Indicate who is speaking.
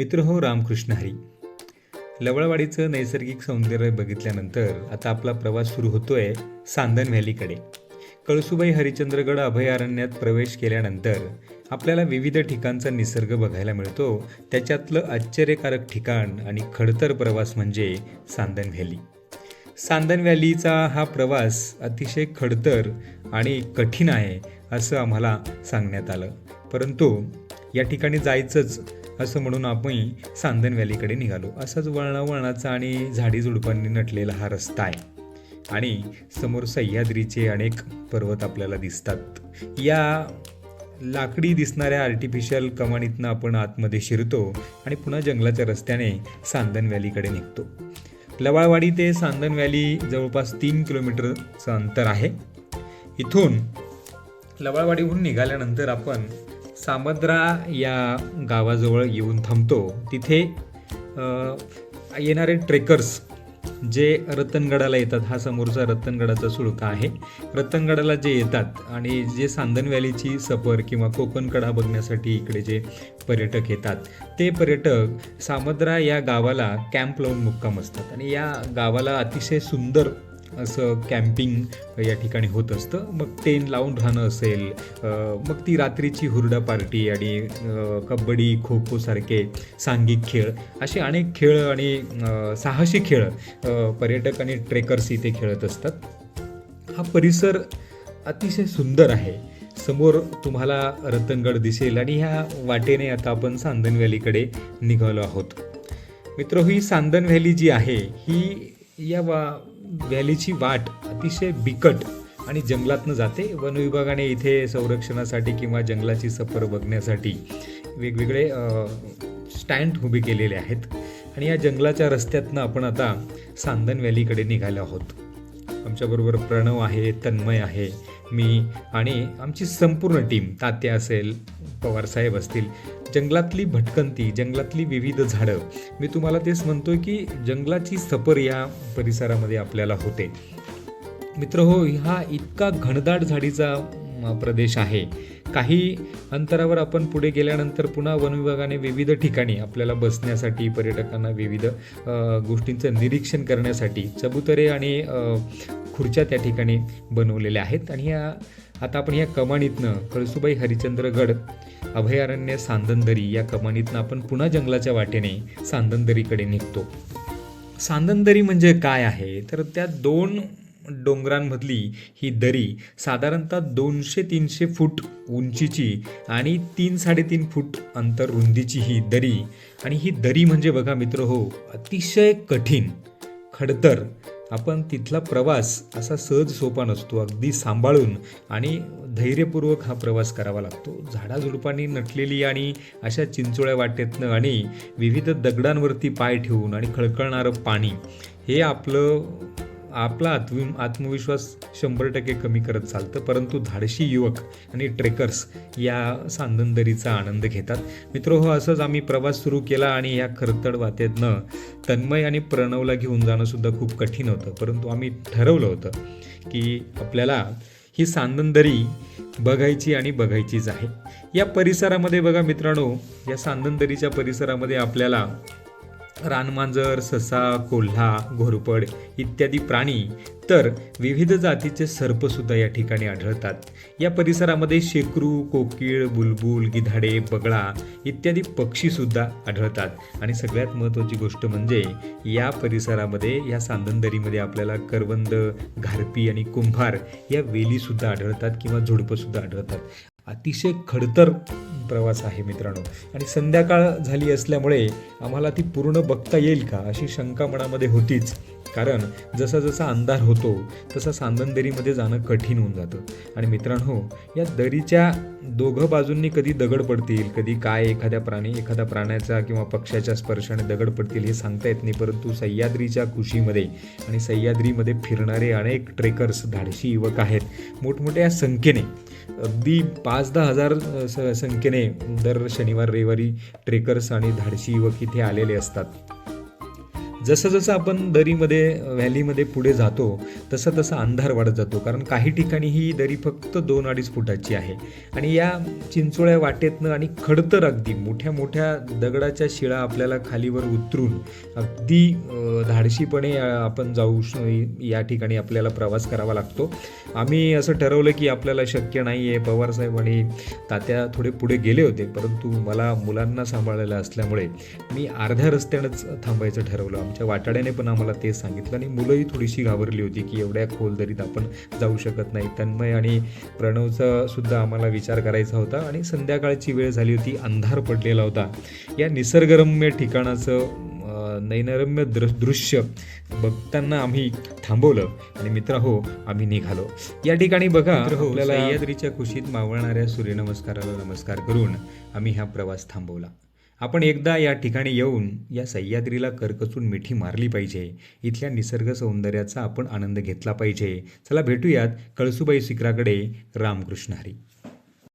Speaker 1: मित्र हो रामकृष्ण हरी. लवळवाडीचं नैसर्गिक सौंदर्य बघितल्यानंतर आता आपला प्रवास सुरू होतोय सांदन व्हॅलीकडे. कळसुबाई हरिचंद्रगड अभयारण्यात प्रवेश केल्यानंतर आपल्याला विविध ठिकाणचा निसर्ग बघायला मिळतो. त्याच्यातलं आश्चर्यकारक ठिकाण आणि खडतर प्रवास म्हणजे सांदन व्हॅली. सांदन व्हॅलीचा हा प्रवास अतिशय खडतर आणि कठीण आहे असं आम्हाला सांगण्यात आलं. परंतु या ठिकाणी जायचंच असं म्हणून आपण सांदन व्हॅलीकडे निघालो. असाच वळणावळणाचा आणि झाडी झुडपांनी नटलेला हा रस्ता आहे. आणि समोर सह्याद्रीचे अनेक पर्वत आपल्याला दिसतात. या लाकडी दिसणाऱ्या आर्टिफिशियल कमानीतनं आपण आतमध्ये शिरतो आणि पुन्हा जंगलाच्या रस्त्याने सांदन व्हॅलीकडे निघतो. लवाळवाडी ते सांदन व्हॅली जवळपास तीन किलोमीटरचं अंतर आहे. इथून लवाळवाडीहून निघाल्यानंतर आपण सामद्रा या गावाजवळ येऊन थांबतो. तिथे येणारे ट्रेकर्स जे रतनगडाला येतात हा समोरचा रतनगडाचा सुळका आहे. रतनगडाला जे येतात आणि जे सांदन व्हॅलीची सफर किंवा कोकण कडा बघण्यासाठी इकडे जे पर्यटक येतात ते पर्यटक सामद्रा या गावाला कॅम्प लावून मुक्काम असतात. आणि या गावाला अतिशय सुंदर असं कॅम्पिंग या ठिकाणी होत असतं. मग टेन लावून राहणं असेल मग ती रात्रीची हुरडा पार्टी आणि कबड्डी खो खो सारखे सांघिक खेळ असे अनेक खेळ आणि साहसी खेळ पर्यटक आणि ट्रेकर्स इथे खेळत असतात. हा परिसर अतिशय सुंदर आहे. समोर तुम्हाला रतनगड दिसेल आणि ह्या वाटेने आता आपण सांदन व्हॅलीकडे निघालो आहोत. मित्र ही सांदन व्हॅली जी आहे ही या वा व्हॅलीची वाट अतिशय बिकट आणि जंगलातनं जाते. वनविभागाने इथे संरक्षणासाठी किंवा जंगलाची सफर बघण्यासाठी वेगवेगळे स्टँड उभे केलेले आहेत. आणि या जंगलाच्या रस्त्यातनं आपण आता सांदन व्हॅलीकडे निघालो आहोत. आमच्याबरोबर प्रणव आहे तन्मय आहे मी आणि आमची संपूर्ण टीम तात्या असेल पवारसाहेब असतील जंगलातली भटकंती जंगलातली विविध झाडं. मी तुम्हाला तेच म्हणतोय की जंगलाची सफर या परिसरामध्ये आपल्याला होते. मित्र हो हा इतका घनदाट झाडीचा प्रदेश आहे. काही अंतरावर आपण पुढे गेल्यानंतर पुन्हा वन विभागाने विविध ठिकाणी आपल्याला बसण्यासाठी पर्यटकांना विविध गोष्टींचं निरीक्षण करण्यासाठी चबुतरे आणि खुर्च्या त्या ठिकाणी बनवलेल्या आहेत. आणि या आता आपण या कमानीतनं कळसुबाई हरिचंद्रगड अभयारण्य सांदनदरी या कमानीतनं आपण पुन्हा जंगलाच्या वाटेने सांदनदरीकडे निघतो. सांदनदरी म्हणजे काय आहे? तर त्या दोन डोंगरांमधली ही दरी साधारणतः दोनशे तीनशे फूट उंचीची आणि तीन साडेतीन फूट अंतर रुंदीची ही दरी. आणि ही दरी म्हणजे बघा मित्र हो अतिशय कठीण खडतर. आपण तिथला प्रवास असा सहज सोपा नसतो अगदी सांभाळून आणि धैर्यपूर्वक हा प्रवास करावा लागतो. झाडाझुडपांनी नटलेली आणि अशा चिंचोळ्या वाटेतनं आणि विविध दगडांवरती पाय ठेवून आणि खळखळणारं पाणी हे आपलं आपला आत्म आत्मविश्वास शंभर टक्के कमी करत चालतं परंतु धाडशी युवक आणि ट्रेकर्स या सांदनदरीचा आनंद घेतात. मित्र हो असंच आम्ही प्रवास सुरू केला आणि या खरतड वातेतनं तन्मय आणि प्रणवला घेऊन जाणंसुद्धा खूप कठीण होतं. परंतु आम्ही ठरवलं होतं की आपल्याला ही सांदनदरी बघायची आणि बघायचीच आहे. या परिसरामध्ये बघा मित्रांनो या सांदनदरीच्या परिसरामध्ये आपल्याला रानमांजर ससा कोल्हा घोरपड इत्यादी प्राणी तर विविध जातीचे सर्पसुद्धा या ठिकाणी आढळतात. या परिसरामध्ये शेकरू कोकिळ बुलबुल गिधाडे बगळा इत्यादी पक्षीसुद्धा आढळतात. आणि सगळ्यात महत्त्वाची गोष्ट म्हणजे या परिसरामध्ये या सांदनदरीमध्ये आपल्याला करवंद घारपी आणि कुंभार या वेलीसुद्धा आढळतात किंवा झुडपंसुद्धा आढळतात. अतिशय खडतर प्रवास आहे मित्रांनो. आणि संध्याकाळ झाली असल्यामुळे आम्हाला ती पूर्ण बघता येईल का अशी शंका मनामध्ये होतीच. कारण जसा जसा अंधार होतो तसा सांदनदरीमध्ये जाणं कठीण होऊन जातं. आणि मित्रांनो या दरीच्या दोघं बाजूंनी कधी दगड पडतील कधी काय एखाद्या प्राणी एखाद्या प्राण्याचा किंवा पक्ष्याच्या स्पर्शाने दगड पडतील हे सांगता येत नाही. परंतु सह्याद्रीच्या कुशीमध्ये आणि सह्याद्रीमध्ये फिरणारे अनेक ट्रेकर्स धाडशी युवक आहेत. मोठमोठ्या संख्येने अगदी पाच दहा हजार स संख्येने दर शनिवार रविवारी ट्रेकर्स आणि धाडशी युवक इथे आलेले असतात. जसं जसं आपण दरीमध्ये व्हॅलीमध्ये पुढे जातो तसं तसं अंधार वाढत जातो. कारण काही ठिकाणी ही दरी फक्त दोन अडीच फुटाची आहे. आणि या चिंचोळ्या वाटेतनं आणि खडतर अगदी मोठ्या मोठ्या दगडाच्या शिळा आपल्याला खालीवर उतरून अगदी धाडशीपणे आपण जाऊ श या ठिकाणी आपल्याला प्रवास करावा लागतो. आम्ही असं ठरवलं की आपल्याला शक्य नाही आहे. पवारसाहेब आणि तात्या थोडे पुढे गेले होते. परंतु मला मुलांना सांभाळलेलं असल्यामुळे मी अर्ध्या रस्त्यानंच थांबायचं ठरवलं. आमच्या वाटाड्याने पण आम्हाला तेच सांगितलं आणि मुलंही थोडीशी घाबरली होती की एवढ्या खोल दरीत आपण जाऊ शकत नाही. तन्मय आणि प्रणवचा सुद्धा आम्हाला विचार करायचा होता आणि संध्याकाळची वेळ झाली होती अंधार पडलेला होता. या निसर्गरम्य ठिकाणाचं नैनरम्य दृ दृश्य बघताना आम्ही थांबवलं आणि मित्र हो आम्ही निघालो. या ठिकाणी बघा आपल्याला सह्याद्रीच्या कुशीत मावळणाऱ्या सूर्यनमस्काराला नमस्कार करून आम्ही हा प्रवास थांबवला. आपण एकदा या ठिकाणी येऊन या सह्याद्रीला करकचून मिठी मारली पाहिजे. इथल्या निसर्ग सौंदर्याचा आपण आनंद घेतला पाहिजे. चला भेटूयात कळसुबाई शिखराकडे. रामकृष्ण हरी.